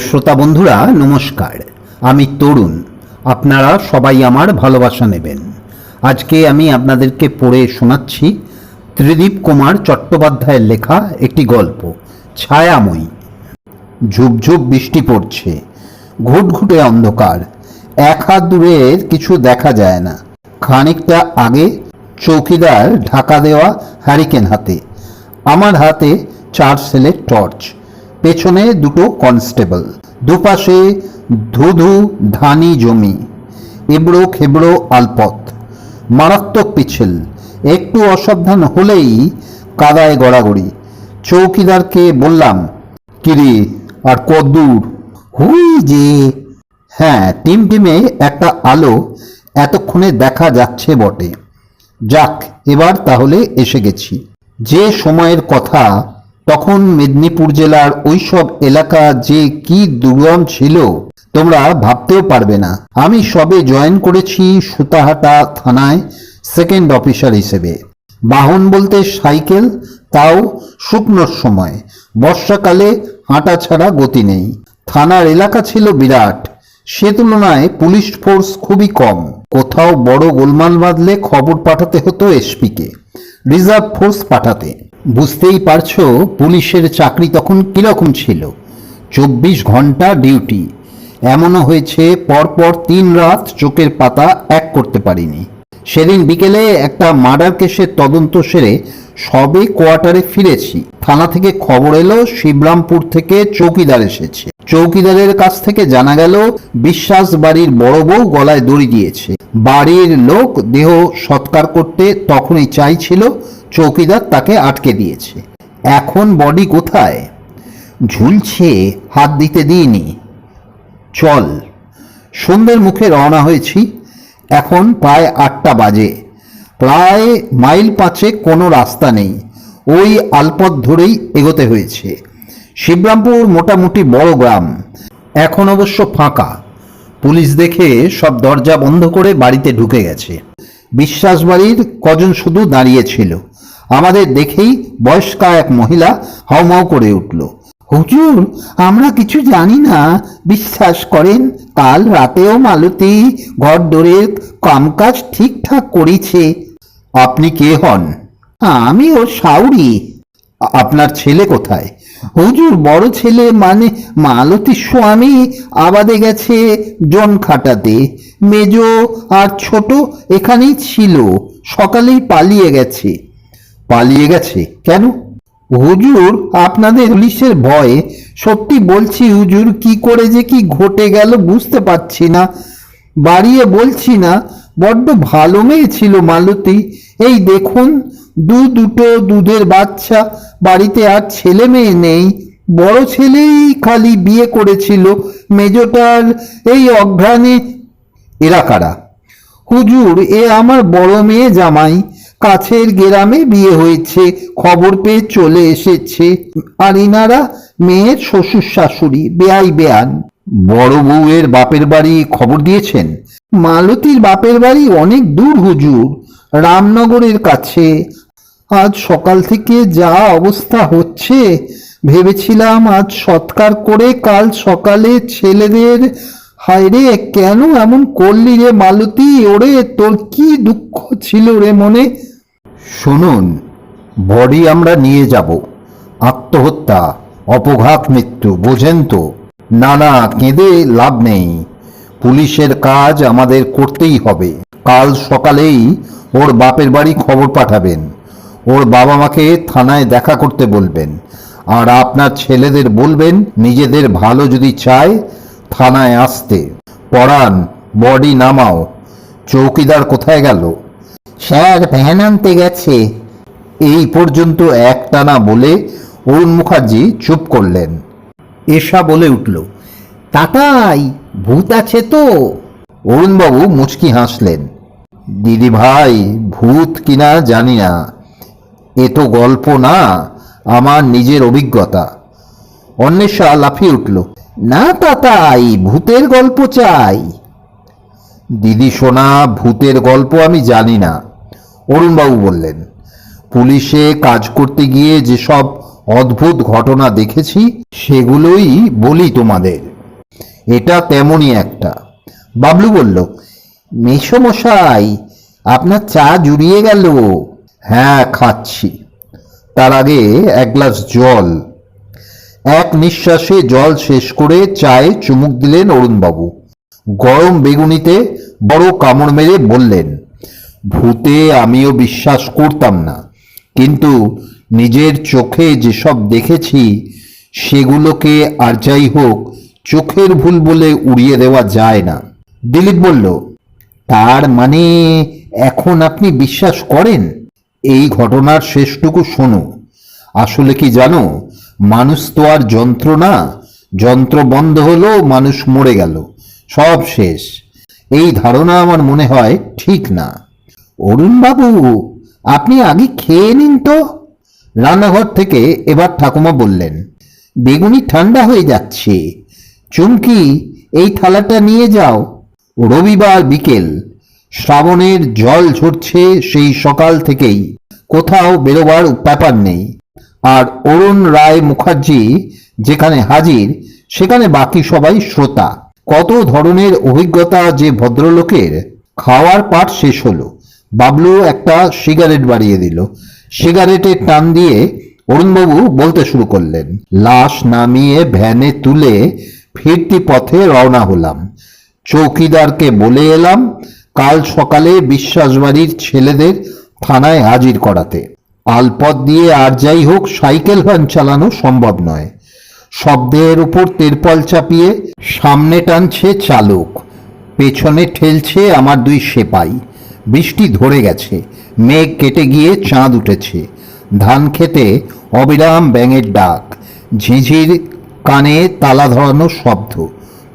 শ্রোতা বন্ধুরা, নমস্কার। আমি তরুণ। আপনারা সবাই আমার ভালোবাসা নেবেন। আজকে আমি আপনাদেরকে পড়ে শোনাচ্ছি ত্রিদীপ কুমার চট্টোপাধ্যায়ের লেখা একটি গল্প, ছায়াময়ী। ঝুপঝুপ বৃষ্টি পড়ছে। ঘুটঘুটে অন্ধকার। এক হাত দূরের কিছু দেখা যায় না। খানিকটা আগে চৌকিদার ঢাকা দেওয়া হ্যারিকেন হাতে। আমার হাতে চার সেলের টর্চ। পেছনে দুটো কনস্টেবল, দুপাশে ধুধু ধানি জমি, এবড়ো খেবড়ো আলপথ, মারাত্মক পিছিল একটু অসাবধান হলেই কাদায় গড়াগড়ি। চৌকিদারকে বললাম, কিরে, আর কদ্দূর হুই যে! হ্যাঁ টিম টিমে একটা আলো এতক্ষণে দেখা যাচ্ছে বটে। যাক, এবার তাহলে এসে গেছি। যে সময়ের কথা তখন মেদিনীপুর জেলার ওইসব এলাকা যে কি দুর্গম ছিল, তোমরা ভাবতেও পারবে না। আমি সবে জয়েন করেছি সুতাহাটা থানায় সেকেন্ড অফিসার হিসেবে। বাহন বলতে সাইকেল, তাও শুকনোর সময়। বর্ষাকালে হাঁটা ছাড়া গতি নেই। থানার এলাকা ছিল বিরাট। সে তুলনায় পুলিশ ফোর্স খুবই কম। কোথাও বড় গোলমাল বাঁধলে খবর পাঠাতে হতো এসপিকে। রিজার্ভ ফোর্স পাঠাতে। বুঝতেই পারছ, পুলিশের চাকরি তখন কীরকম ছিল? চব্বিশ ঘণ্টা ডিউটি। এমনও হয়েছে, পরপর তিন রাত চোখের পাতা এক করতে পারিনি। সেদিন বিকেলে একটা মার্ডার কেসের তদন্ত সেরে সবে কোয়ার্টারে ফিরেছি। থানা থেকে খবর এলো, শিবরামপুর থেকে চৌকিদার এসেছে। চৌকিদারের কাছ থেকে জানা গেল, বিশ্বাস বাড়ির বড় বউ গলায় দড়ি দিয়েছে। বাড়ির লোক দেহ সৎকার করতে তখনই চাইছিল, চৌকিদার তাকে আটকে দিয়েছে। এখন বডি কোথায়? ঝুলছে, হাত দিতে দিইনি। চল। সন্ধ্যের মুখে রওনা হয়েছি। এখন প্রায় আটটা বাজে। প্রায় মাইল পাঁচে কোনো রাস্তা নেই। ওই আলপথ ধরেই এগোতে হয়েছে। শিবরামপুর মোটামুটি বড় গ্রাম। এখন অবশ্য ফাঁকা। পুলিশ দেখে সব দরজা বন্ধ করে বাড়িতে ঢুকে গেছে। বিশ্বাস বাড়ির কজন শুধু দাঁড়িয়েছিল আমাদের দেখেই বয়স্কা এক মহিলা হাউমাউ করে উঠল। হুজুর, আমরা কিছু জানি না। বিশ্বাস করেন, কাল রাতেও মালতী ঘর দোরের কামকাজ ঠিকঠাক করেছে। আপনি কে হন? আমি ও সাউরি আপনার ছেলে কোথায়? হুজুর, বড় ছেলে মানে মালতীর স্বামী আবাদে গেছে জন খাটাতে মেজ আর ছোট এখানেই ছিল, সকালেই পালিয়ে গেছে। পালিয়ে গেছে? কেন? হুজুর, আপনাদের পুলিশের ভয়ে। সত্যি বলছি হুজুর, কি করে যে কি ঘটে গেল বুঝতে পারছি না। বাড়িয়ে বলছি না, বড্ড ভালো মেয়ে ছিল মালতী। এই দেখুন, দু দুটো দুধের বাচ্চা, বাড়িতে আর ছেলে মেয়ে নেই। বড় ছেলেই খালি বিয়ে করেছিল, মেজটার এই অঘ্রাণে এরা কারা? হুজুর, এ আমার বড় মেয়ে জামাই। কাছের গ্রামে বিয়ে হয়েছে, খবর পেয়ে চলে এসেছে। আর ইনারা মেয়ের শ্বশুর শাশুড়ি বেয়াই বেয়ান বড় বউয়ের বাপের বাড়ি খবর দিয়েছেন? মালতীর বাপের বাড়ি অনেক দূর, হুজুর। রামনগরের কাছে। আজ সকাল থেকে যা অবস্থা হচ্ছে, ভেবেছিলাম আজ সৎকার করে কাল সকালে ছেলেদের, হায় রে, কেন এমন করলি রে মালতী? ওরে, তোর কি দুঃখ ছিল রে মনে? শুনুন, বডি আমরা নিয়ে যাব। আত্মহত্যা, অপঘাত মৃত্যু, বোঝেন তো? না না কেঁদে লাভ নেই। পুলিশের কাজ আমাদের করতেই হবে। কাল সকালেই ওর বাপের বাড়ি খবর পাঠাবেন। ওর বাবা মাকে থানায় দেখা করতে বলবেন। আর আপনার ছেলেদের বলবেন, নিজেদের ভালো যদি চায়, থানায় আসতে। পড়ান, বডি নামাও। চৌকিদার কোথায় গেল? স্যার, ভ্যান আনতে গেছে। এই পর্যন্ত একটানা বলে অরুণ মুখার্জি চুপ করলেন। এসা বলে উঠল, তাতাই, ভূত আছে তো? অরুণবাবু মুচকি হাসলেন, দিদি ভাই, ভূত কিনা জানি না। এ তো গল্প না, আমার নিজের অভিজ্ঞতা। অন্বেষা লাফিয়ে উঠল, না তাতাই, ভূতের গল্প চাই। দিদি সোনা, ভূতের গল্প আমি জানি না। অরুণবাবু বললেন, পুলিশে কাজ করতে গিয়ে যেসব অদ্ভুত ঘটনা দেখেছি, সেগুলোই বলি তোমাদের। এটা তেমনই একটা। বাবলু বলল, মেসমশাই, আপনার চা জুড়িয়ে গেল। হ্যাঁ খাচ্ছি। তার আগে এক গ্লাস জল। এক নিঃশ্বাসে জল শেষ করে চায়ে চুমুক দিলেন অরুণবাবু। গরম বেগুনিতে বড় কামড় মেরে বললেন ভূতে আমিও বিশ্বাস করতাম না। কিন্তু নিজের চোখে যেসব দেখেছি, সেগুলোকে আর যাই হোক, চোখের ভুল বলে উড়িয়ে দেওয়া যায় না। দিলীপ বলল, তার মানে এখন আপনি বিশ্বাস করেন? এই ঘটনার শেষটুকু শোনো। আসলে কি জানো, মানুষ তো আর যন্ত্র না। যন্ত্র বন্ধ হলো, মানুষ মরে গেল। সব শেষ। এই ধারণা আমার মনে হয় ঠিক না। অরুণবাবু, আপনি আগে খেয়ে নিন তো। রান্নাঘর থেকে এবার ঠাকুমা বললেন, বেগুনি ঠান্ডা হয়ে যাচ্ছে। চুমকি, এই থালাটা নিয়ে যাও। রবিবার বিকেল, শ্রাবণের জল ঝরছে সেই সকাল থেকেই। কোথাও বেরোবার ব্যাপার নেই। আর অরুণ রায় মুখার্জি যেখানে হাজির, সেখানে বাকি সবাই শ্রোতা। কত ধরনের অভিজ্ঞতা যে ভদ্রলোকের। খাওয়ার পাঠ শেষ হলো। বাবলু একটা সিগারেট বাড়িয়ে দিল। সিগারেটের টান দিয়ে অরুণবাবু বলতে শুরু করলেন, লাশ নামিয়ে ভ্যানে তুলে ফিরতি পথে রওনা হলাম। চৌকিদারকে বলে এলাম, কাল সকালে বিশ্বাসবাড়ির ছেলেদের থানায় হাজির করাতে। আলপথ দিয়ে আর যাই হোক, সাইকেল ভ্যান চালানো সম্ভব নয়। শব্দের উপর তেরপল চাপিয়ে সামনে টানছে চালক। পেছনে ঠেলছে আমার দুই সেপাই। বৃষ্টি ধরে গেছে, মেঘ কেটে গিয়ে চাঁদ উঠেছে। ধান খেতে অবিরাম ব্যাঙের ডাক, ঝিঝির কানে তালা ধরানো শব্দ।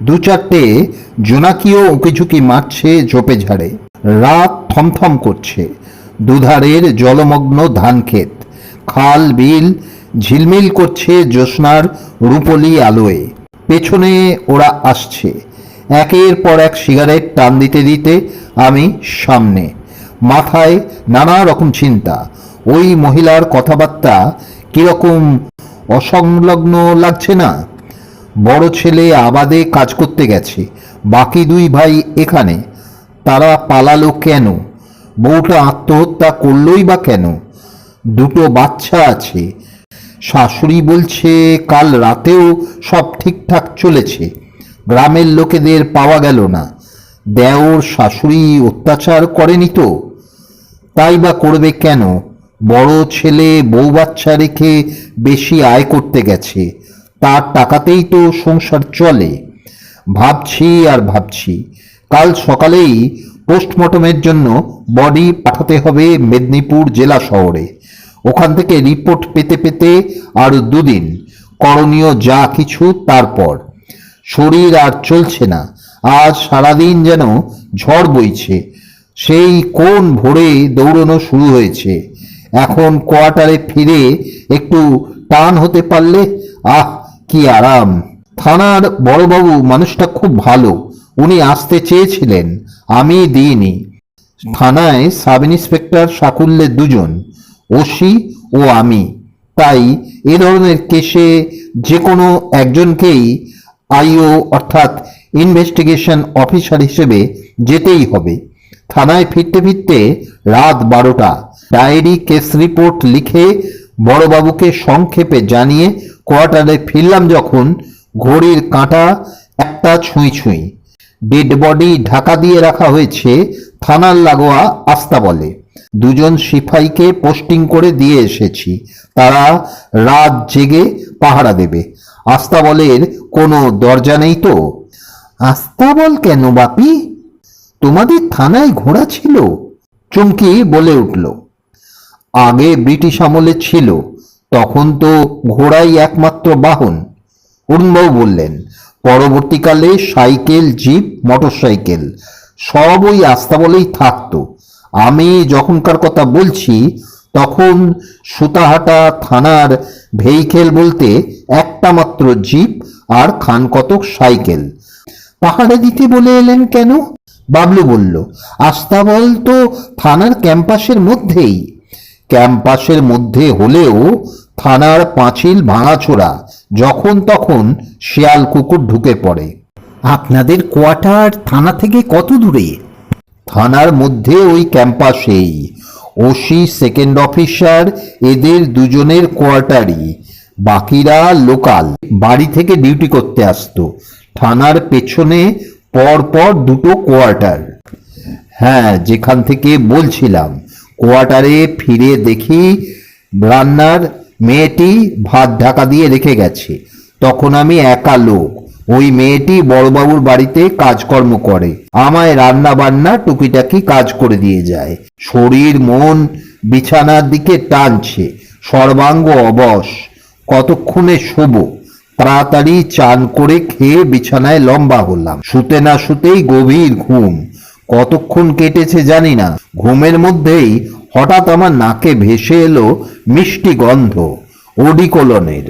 দু চারটে জোনাকিও উঁকিঝুঁকি মারছে ঝোপে ঝাড়ে। রাত থমথম করছে, দুধারের জলমগ্ন ধান ক্ষেত। খাল, বিল ঝিলমিল করছে জ্যোৎস্নার রূপলি আলোয়। পেছনে ওরা আসছে। একের পর এক সিগারেট টান দিতে দিতে আমি সামনে। মাথায় নানা রকম চিন্তা। ওই মহিলার কথাবার্তা কীরকম অসংলগ্ন লাগছে না? বড় ছেলে আবাদে কাজ করতে গেছে। বাকি দুই ভাই এখানে। তারা পালালো কেন? বউটা আত্মহত্যা করলই বা কেন? দুটো বাচ্চা আছে। শাশুড়ি বলছে, কাল রাতেও সব ঠিকঠাক চলেছে। গ্রামের লোকেদের পাওয়া গেল না। দেওর শাশুড়ি অত্যাচার করেনি তো? তাই বা করবে কেন? বড় ছেলে বউ বাচ্চা রেখে বেশি আয় করতে গেছে। তার টাকাতেই তো সংসার চলে। ভাবছি আর ভাবছি, কাল সকালেই পোস্টমর্টমের জন্য বডি পাঠাতে হবে মেদিনীপুর জেলা শহরে। ওখান থেকে রিপোর্ট পেতে পেতে আরও দুদিন। করণীয় যা কিছু তারপর। শরীর আর চলছে না। আজ সারাদিন যেন ঝড় বইছে। সেই কোন ভোরে দৌড়নো শুরু হয়েছে। এখন কোয়ার্টারে ফিরে একটু টান হতে পারলে, আহ, কি আরাম। থানার বড়বাবু মানুষটা খুব ভালো। উনি আসতে চেয়েছিলেন, আমি দিইনি। থানায় সাব ইন্সপেক্টর সাকুল্যের দুজন, ওসি ও আমি। তাই এ ধরনের কেসে যে কোনো একজনকেই আইও, অর্থাৎ ইনভেস্টিগেশন অফিসার হিসেবে যেতেই হবে। থানায় ফিরতে ফিরতে রাত বারোটা। ডায়েরি কেস রিপোর্ট লিখে বড়বাবুকে সংক্ষেপে জানিয়ে কোয়ার্টারে ফিরলাম যখন ঘড়ির কাঁটা একটা ছুঁই ছুঁই। ডেড বডি ঢাকা দিয়ে রাখা হয়েছে, থানার লাগোয়া আস্তা বলে। দুজন সিপাহীকে পোস্টিং করে দিয়ে এসেছি। তারা রাত জেগে পাহারা দেবে। আস্তাবলের কোনো দরজা নেই তো? আস্তাবল কেন বাপি? তোমাদের থানায় ঘোড়া ছিল। চুমকি বলে উঠল। আগে ব্রিটিশ আমলে ছিল, তখন তো ঘোড়াই একমাত্র বাহন। অরুণবাবু বললেন, পরবর্তীকালে সাইকেল, জিপ, মোটরসাইকেল, সব ওই আস্তাবলেই থাকতো। আমি যখনকার কথা বলছি, তখন সুতাহাটা থানার ভেহিকেল বলতে একটা মাত্র জিপ আর খান কতক সাইকেল। পাহাড়ে দিতে বলে এলেন কেন? বাবলু বলল, আস্তাবল তো থানার ক্যাম্পাসের মধ্যেই। ক্যাম্পাসের মধ্যে হলেও থানার পাঁচিল ভাঙাচোরা, যখন তখন শিয়াল কুকুর ঢুকে পড়ে। আপনাদের কোয়ার্টার থানা থেকে কত দূরে? থানার মধ্যে ওই ক্যাম্পাসেই। ওসি, সেকেন্ড অফিসার, এদের দুজনের কোয়ার্টারই। বাকিরা লোকাল। বাড়ি থেকে ডিউটি করতে আসতো। থানার পেছনে পর পর দুটো কোয়ার্টার। হ্যাঁ যেখান থেকে বলছিলাম, কোয়ার্টারে ফিরে দেখি রান্নার মেয়েটি ভাত ঢাকা দিয়ে রেখে গেছে। তখন আমি একা লোক। ওই মেয়েটি বড়বাবুর বাড়িতে কাজকর্ম করে। আমায় রান্না বান্না টুকিটাকি কাজ করে দিয়ে যায়। শরীর, মন বিছানার দিকে টানছে। সর্বাঙ্গ অবশ। কতক্ষণে শোবো? তাড়াতাড়ি চান করে খেয়ে বিছানায় লম্বা হলাম। শুতে না শুতেই গভীর ঘুম। কতক্ষণ কেটেছে জানি না। ঘুমের মধ্যেই হঠাৎ আমার নাকে ভেসে এলো মিষ্টি গন্ধ। ওডিকোলনের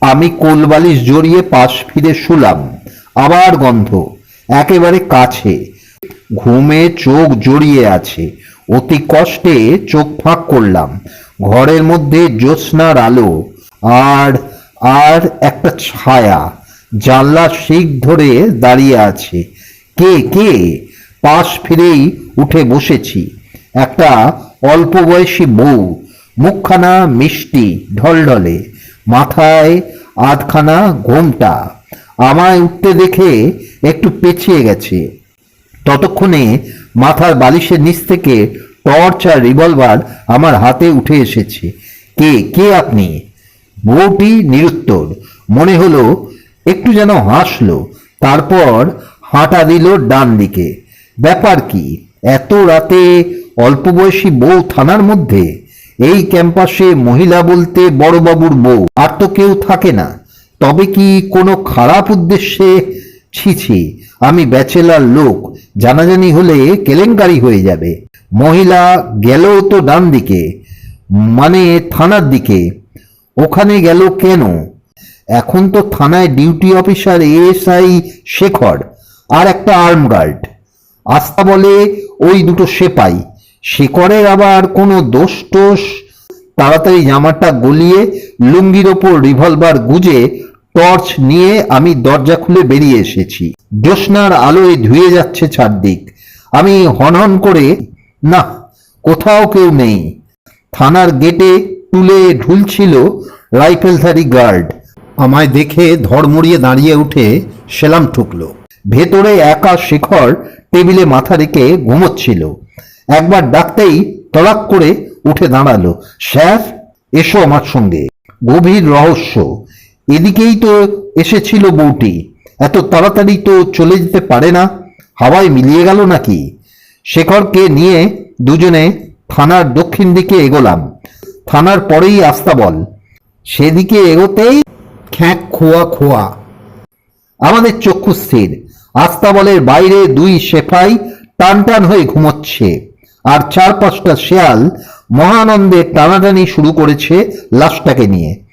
আমি কোলবালিশ জড়িয়ে পাশ ফিরে শুলাম। আবার গন্ধ। একেবারে কাছে। ঘুমে চোখ জড়িয়ে আছে। অতি কষ্টে চোখ ফাঁক করলাম। ঘরের মধ্যে জ্যোৎস্নার আলো। আর আর একটা ছায়া জানলার শিখ ধরে দাঁড়িয়ে আছে। কে কে? পাশ ফিরেই উঠে বসেছি। একটা অল্প বয়সী বউ, মুখখানা মিষ্টি, ঢলঢলে, মাথায় আধখানা ঘোমটা, আমায় উঠতে দেখে একটু পেছিয়ে গেছে। ততক্ষণে মাথার বালিশের নিচ থেকে টর্চ আর রিভলভার আমার হাতে উঠে এসেছে। কে কে আপনি? বউটি নিরুত্তর। মনে হলো একটু যেন হাসলো, তারপর হাঁটা দিল ডান দিকে। ব্যাপার কি, এত রাতে অল্প বয়সী বউ থানার মধ্যে? এই ক্যাম্পাসে মহিলা বলতে বড়বাবুর বউ, আর তো কেউ থাকে না। তবে কি কোনো খারাপ উদ্দেশ্যে? ছি আমি ব্যাচেলার লোক, জানাজানি হলে কেলেঙ্কারি হয়ে যাবে। মহিলা গেলেও তো ডান দিকে মানে থানার দিকে। ওখানে গেল কেন? এখন তো থানায় ডিউটি অফিসার এএসআই শেখর আর একটা আর্ম গার্ড। আস্থা বলে ওই দুটো সেপাই। শেখরের আবার কোনো দোষ টোষ? তাড়াতাড়ি জামাটা গলিয়ে লুঙ্গির ওপর রিভলভার গুজে টর্চ নিয়ে আমি দরজা খুলে বেরিয়ে এসেছি। জ্যোৎস্নার আলোয় ধুয়ে যাচ্ছে চারদিক। আমি হনহন করে, না, কোথাও কেউ নেই। থানার গেটে তুলে ঢুলছিল রাইফেলধারী গার্ড। আমায় দেখে ধড়মড়িয়ে দাঁড়িয়ে উঠে সেলাম ঠুকলো। ভেতরে একা শেখর টেবিলে মাথা রেখে ঘুমোচ্ছিল। একবার ডাকতেই তড়াক করে উঠে দাঁড়াল। স্যার, এসো আমার সঙ্গে। গভীর রহস্য। এদিকেই তো এসেছিল বউটি। এত তাড়াতাড়ি তো চলে যেতে পারে না? হাওয়ায় মিলিয়ে গেল নাকি? শেখরকে নিয়ে দুজনে থানার দক্ষিণ দিকে এগোলাম। থানার পরেই আস্তাবল সেদিকে এগোতেই খ্যাঁক খোয়া খোয়া। আমাদের চক্ষু স্থির। আস্তাবলের বাইরে দুই সেফাই টান টান হয়ে ঘুমোচ্ছে। আর চার পাঁচটা শেয়াল মহানন্দে টানাটানি শুরু করেছে লাশটাকে নিয়ে।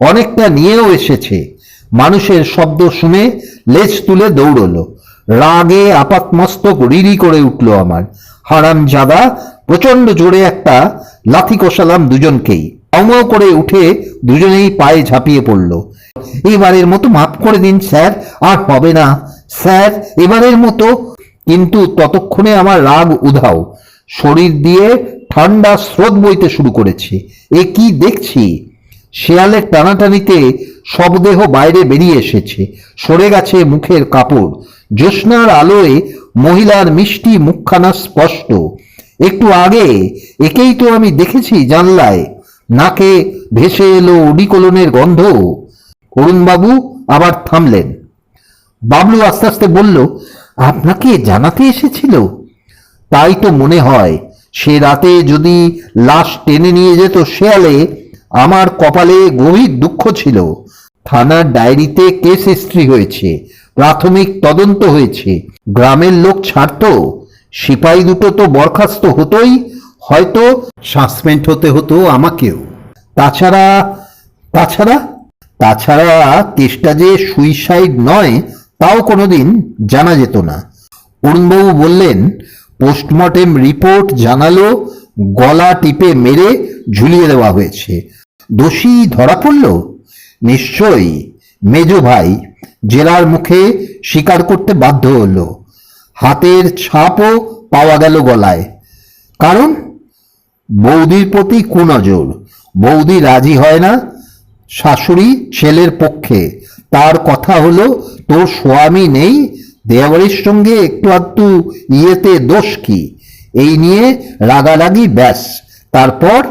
অনেকটা নিয়েও এসেছে। মানুষের শব্দ শুনে লেজ তুলে দৌড়লো। রাগে আপাতমস্তক রিরি করে উঠল আমার। হারাম জাদা প্রচণ্ড জোরে একটা লাথি কষালাম দুজনকেই। অময় করে উঠে দুজনেই পায়ে ঝাঁপিয়ে পড়ল। এবারের মতো মাফ করে দিন, স্যার। আর হবে না। স্যার, এবারের মতো। কিন্তু ততক্ষণে আমার রাগ উধাও। শরীর দিয়ে ঠান্ডা স্রোত বইতে শুরু করেছে। এ কি দেখছি? শেয়ালের টানাটানিতে শবদেহ বাইরে বেরিয়ে এসেছে। সরে গেছে মুখের কাপড়। জ্যোৎস্নার আলোয় মহিলার মিষ্টি মুখখানা স্পষ্ট। একটু আগে একেই তো আমি দেখেছি জানলায়। নাকে ভেসে এলো উডিকোলনের গন্ধ। অরুণবাবু আবার থামলেন। বাবলু আস্তে আস্তে বলল, আপনাকে জানাতে এসেছিল? তাই তো মনে হয়, সে রাতে যদি লাশ টেনে নিয়ে যেত শেয়ালে, আমার কপালে গভীর দুঃখ ছিল। থানার ডায়েরিতে কেস হিস্ট্রি হয়েছে, প্রাথমিক তদন্ত হয়েছে, গ্রামের লোক ছাড়তো। সিপাহী দুটো তো বরখাস্ত হতোই, হয়তো সাসপেন্ড হতে হতো আমাকেও। তাছাড়া তাছাড়া তাছাড়া কেসটা যে সুইসাইড নয়, তাও কোনোদিন জানা যেত না। অরুণবাবু বললেন, পোস্টমর্টেম রিপোর্ট জানালো, গলা টিপে মেরে ঝুলিয়ে দেওয়া হয়েছে। দোষী ধরা পড়ল? নিশ্চয়ই। মেজ ভাই, জেলার মুখে স্বীকার করতে বাধ্য হলো। হাতের ছাপও পাওয়া গেল গলায়। কারণ বৌদির প্রতি কুনজর। বৌদি রাজি হয় না শাশুড়ি ছেলের পক্ষে। তার কথা হলো, তোর স্বামী নেই দেওয়ারির সঙ্গে একটু আধটু ইয়েতে দোষ কি? এই নিয়ে রাগারাগি ব্যাস। তারপর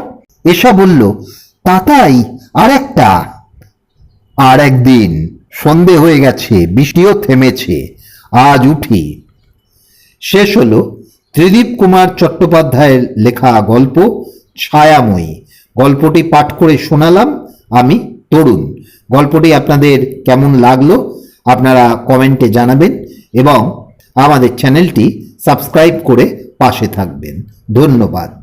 এসা বলল, তাতাই, আর একটা? আর একদিন। সন্ধে হয়ে গেছে, বৃষ্টিও থেমেছে। আজ উঠি। শেষ হল ত্রিদীপ কুমার চট্টোপাধ্যায়ের লেখা গল্প ছায়াময়ী। গল্পটি পাঠ করে শোনালাম আমি, তরুণ। গল্পটি আপনাদের কেমন লাগল আপনারা কমেন্টে জানাবেন এবং আমাদের চ্যানেলটি সাবস্ক্রাইব করে পাশে থাকবেন। ধন্যবাদ।